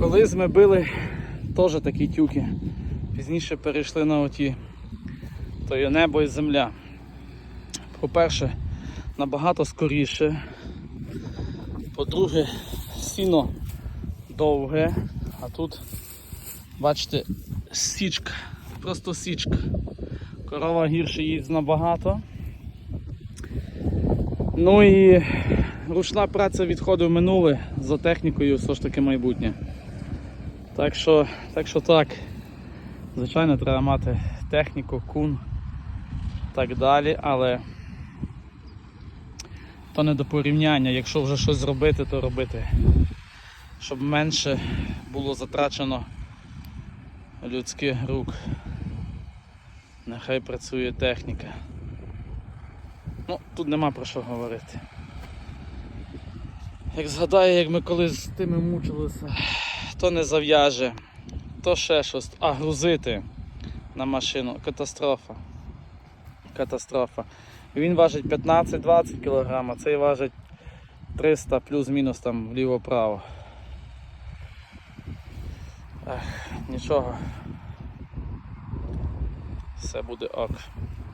Колись ми били теж такі тюки. Пізніше перейшли на оті. То є небо і земля. По-перше, набагато скоріше. По-друге, сіно довге, а тут, бачите, січка, просто січка. Корова гірше їсть набагато. Ну і ручна праця відходить в минуле за технікою, все ж таки майбутнє. Так що, так що так. Звичайно, треба мати техніку, кун так далі, але то не до порівняння. Якщо вже щось зробити, то робити. Щоб менше було затрачено людських рук. Нехай працює техніка. Ну, тут нема про що говорити. Як згадаю, як ми колись з тими мучилися, то не зав'яже, то ще щось, а грузити на машину катастрофа. Катастрофа. Він важить 15-20 кг, а цей важить 300 плюс-мінус там вліво-право. Нічого. Все буде ок.